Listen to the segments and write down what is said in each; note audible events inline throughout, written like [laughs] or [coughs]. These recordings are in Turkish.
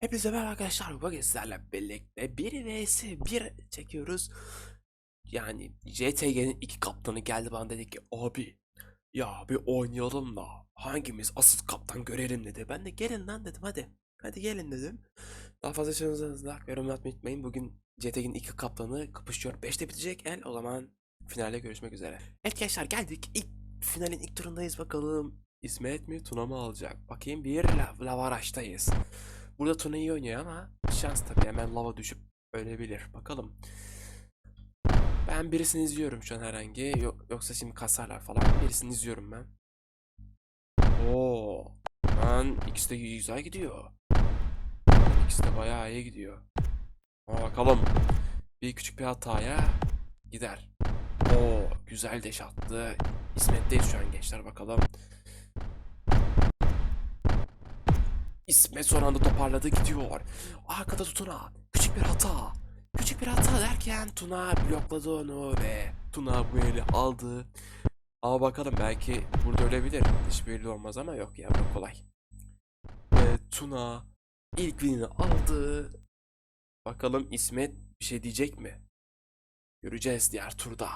Hepinize merhaba arkadaşlar. Bugün sizlerle birlikte 1 vs 1 çekiyoruz. Yani JTG'nin iki kaptanı geldi bana dedi ki abi ya bir oynayalım da hangimiz asıl kaptan görelim dedi. Ben de gelin lan dedim hadi. Hadi gelin dedim. Daha fazla çığınızı yorum atmayı unutmayın. Bugün JTG'nin iki kaptanı kapışıyor. 5'te bitecek el o zaman finalde görüşmek üzere. Evet gençler geldik. İlk finalin ilk turundayız bakalım. İsmet mi Tuna mı alacak? Bakayım bir la Lavaraş'tayız. Burada Tuna iyi oynuyor ama şans tabii hemen lava düşüp ölebilir. Bakalım. Ben birisini izliyorum şu an herhangi. Yok, yoksa şimdi kasarlar falan. Birisini izliyorum ben. Oo. Lan ikisi de güzel gidiyor. İkisi de bayağı iyi gidiyor. Ama bakalım. Bir küçük bir hataya gider. Oo, güzel deş attı. İsmet'teyiz şu an gençler bakalım. İsmet son anda toparladı gidiyor. Arkada Tuna. Küçük bir hata. Küçük bir hata derken Tuna blokladı onu ve Tuna bu eli aldı. Ama bakalım belki burada ölebilir. Hiç belli olmaz ama yok ya bu kolay. Ve Tuna ilk win'i aldı. Bakalım İsmet bir şey diyecek mi? Göreceğiz diğer turda.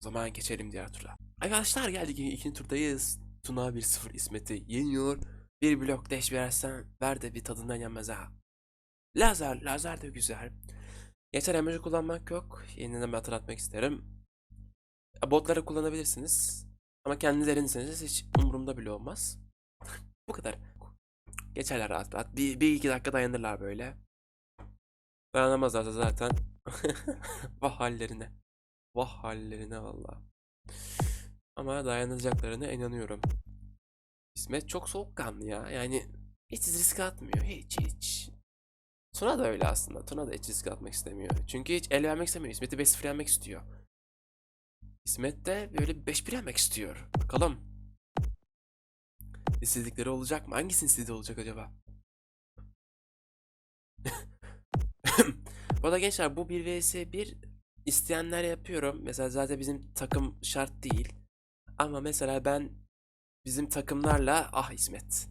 Zaman geçelim diğer tura. Arkadaşlar geldik ikinci turdayız. Tuna 1-0 İsmet'i yeniyor. Bir blok deş versen ver de bir tadından yenmez ha. Lazer, lazer de güzel. Yeter emoji kullanmak yok. Yeniden bir hatırlatmak isterim. Botları kullanabilirsiniz. Ama kendiniz erinseniz hiç umurumda bile olmaz. [laughs] Bu kadar. Geçerler rahat rahat. Bir, bir iki dakika dayanırlar böyle. Dayanamazlar da zaten. [laughs] Vah hallerine. Vah hallerine valla. Ama dayanacaklarına inanıyorum. İsmet çok soğukkanlı ya. Yani hiç risk atmıyor. Hiç hiç. Tuna da öyle aslında. Tuna da hiç risk atmak istemiyor. Çünkü hiç el vermek istemiyor. İsmet'i 5-0 yenmek istiyor. İsmet de böyle 5-1 yenmek istiyor. Bakalım. İstedikleri olacak mı? Hangisinin istediği olacak acaba? [laughs] Bu arada gençler bu 1 vs 1 isteyenler yapıyorum. Mesela zaten bizim takım şart değil. Ama mesela ben bizim takımlarla ah İsmet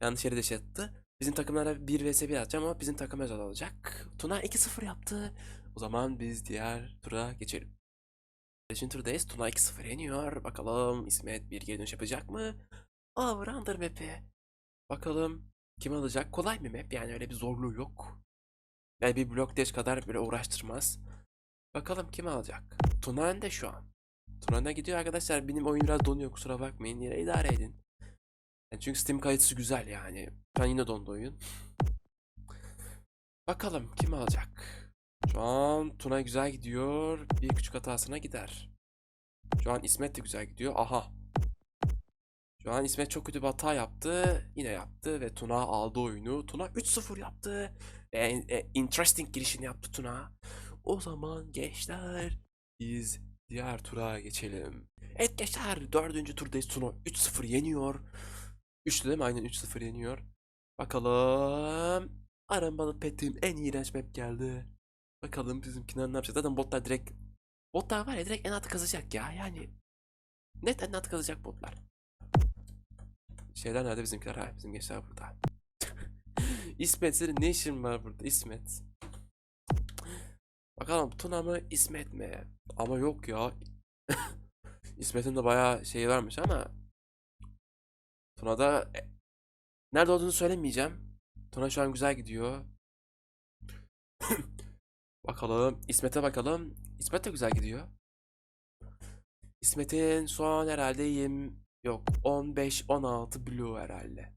yanlış yere deş attı. Bizim takımlarla 1 vs 1 atacağım ama bizim takım özel olacak. Tuna 2-0 yaptı. O zaman biz diğer tura geçelim. Beşinci turdayız. Tuna 2-0 yeniyor. Bakalım İsmet bir geri dönüş yapacak mı? Aa Random map'i. Bakalım kim alacak? Kolay mı map? Yani öyle bir zorluğu yok. Yani bir blok dash kadar böyle uğraştırmaz. Bakalım kim alacak? Tuna önde şu an. Tuna gidiyor arkadaşlar. Benim oyun biraz donuyor kusura bakmayın. Yine idare edin. Yani çünkü Steam kayıtısı güzel yani. Şu an yine dondu oyun. Bakalım kim alacak? Şu an Tuna güzel gidiyor. Bir küçük hatasına gider. Şu an İsmet de güzel gidiyor. Aha. Şu an İsmet çok kötü bir hata yaptı. Yine yaptı ve Tuna aldı oyunu. Tuna 3-0 yaptı. Ve e, interesting girişini yaptı Tuna. O zaman gençler biz diğer tura geçelim. Evet gençler dördüncü turdayız. Tuna 3-0 yeniyor. Üçlü değil mi? Aynen 3-0 yeniyor. Bakalım. Arabanın pettiğim en iğrenç map geldi. Bakalım bizimkiler ne yapacak. Zaten botlar direkt... Botlar var ya direkt en altı kazacak ya. Yani... Net en altı kazacak botlar. Şeyler nerede bizimkiler? Ha bizim gençler burada. [laughs] İsmet senin ne işin var burada İsmet? Bakalım Tuna mı İsmet mi? Ama yok ya. [laughs] İsmet'in de bayağı şeyi varmış ama Tuna'da e, nerede olduğunu söylemeyeceğim. Tuna şu an güzel gidiyor. [coughs] bakalım İsmet'e bakalım. İsmet de güzel gidiyor. İsmet'in şu an herhalde 20 yok 15 16 blue herhalde.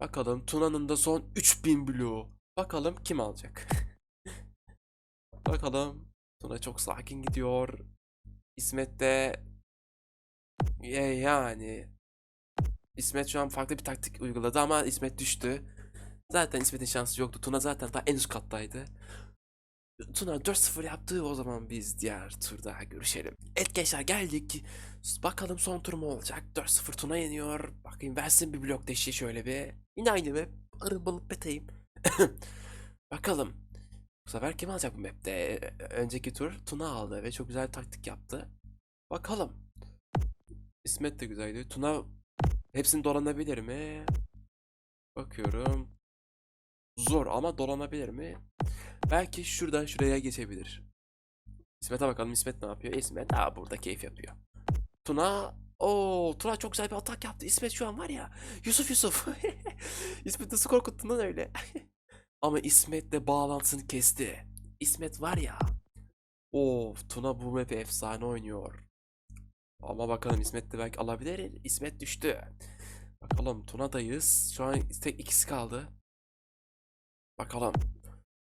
Bakalım Tuna'nın da son 3000 blue. Bakalım kim alacak? [laughs] Bakalım. Tuna çok sakin gidiyor. İsmet de yani İsmet şu an farklı bir taktik uyguladı ama İsmet düştü. Zaten İsmet'in şansı yoktu. Tuna zaten daha en üst kattaydı. Tuna 4-0 yaptı o zaman biz diğer turda görüşelim. Evet gençler geldik. Bakalım son tur mu olacak? 4-0 Tuna yeniyor. Bakayım versin bir blok deşi şöyle bir. Yine aynı map. Arıbalı peteyim. [coughs] Bakalım. Bu sefer kim alacak bu map'te? Önceki tur Tuna aldı ve çok güzel taktik yaptı. Bakalım. İsmet de güzeldi. Tuna hepsini dolanabilir mi? Bakıyorum. Zor ama dolanabilir mi? Belki şuradan şuraya geçebilir. İsmet'e bakalım. İsmet ne yapıyor? İsmet aa burada keyif yapıyor. Tuna o Tuna çok güzel bir atak yaptı. İsmet şu an var ya. Yusuf Yusuf. [laughs] İsmet nasıl korkuttun lan öyle? [laughs] Ama İsmet'le bağlantısını kesti. İsmet var ya. Of Tuna bu map'i efsane oynuyor. Ama bakalım İsmet de belki alabilir. İsmet düştü. Bakalım Tuna'dayız. Şu an tek ikisi kaldı. Bakalım.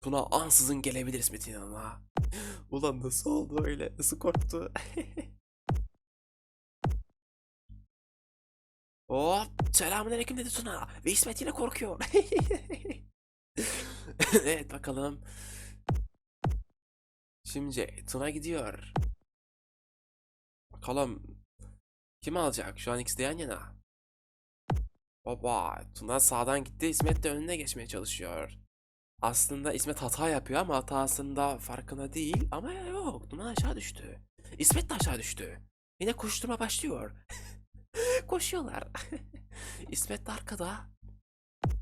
Tuna ansızın gelebilir İsmet'in yanına. [gasps] Ulan nasıl oldu öyle? Nasıl korktu? [laughs] Hop selamünaleyküm dedi Tuna. Ve İsmet yine korkuyor. [laughs] [laughs] evet bakalım. Şimdi Tuna gidiyor. Bakalım kim alacak? Şu an ikisi de yan yana. Baba Tuna sağdan gitti. İsmet de önüne geçmeye çalışıyor. Aslında İsmet hata yapıyor ama hatasında farkına değil. Ama yok Tuna aşağı düştü. İsmet de aşağı düştü. Yine koşturma başlıyor. [laughs] Koşuyorlar. [laughs] İsmet de arkada.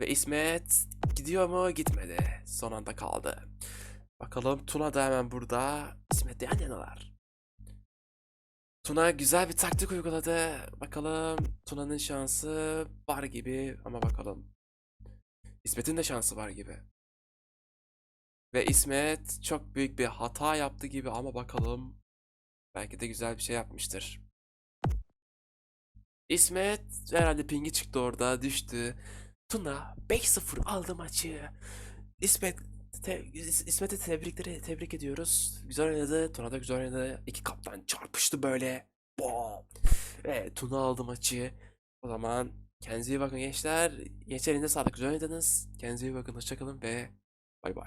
Ve İsmet gidiyor mu? Gitmedi. Son anda kaldı. Bakalım Tuna da hemen burada. İsmet de yan. Tuna güzel bir taktik uyguladı. Bakalım Tuna'nın şansı var gibi ama bakalım. İsmet'in de şansı var gibi. Ve İsmet çok büyük bir hata yaptı gibi ama bakalım. Belki de güzel bir şey yapmıştır. İsmet herhalde pingi çıktı orada düştü. Tuna 5-0 aldı maçı. İsmet te, İs- İsmet'e tebrikleri tebrik ediyoruz. Güzel oynadı. Tuna da güzel oynadı. İki kaptan çarpıştı böyle. Bom. Ve Tuna aldı maçı. O zaman kendinize iyi bakın gençler. Gençler elinde sağlık. Güzel oynadınız. Kendinize iyi bakın. Hoşçakalın ve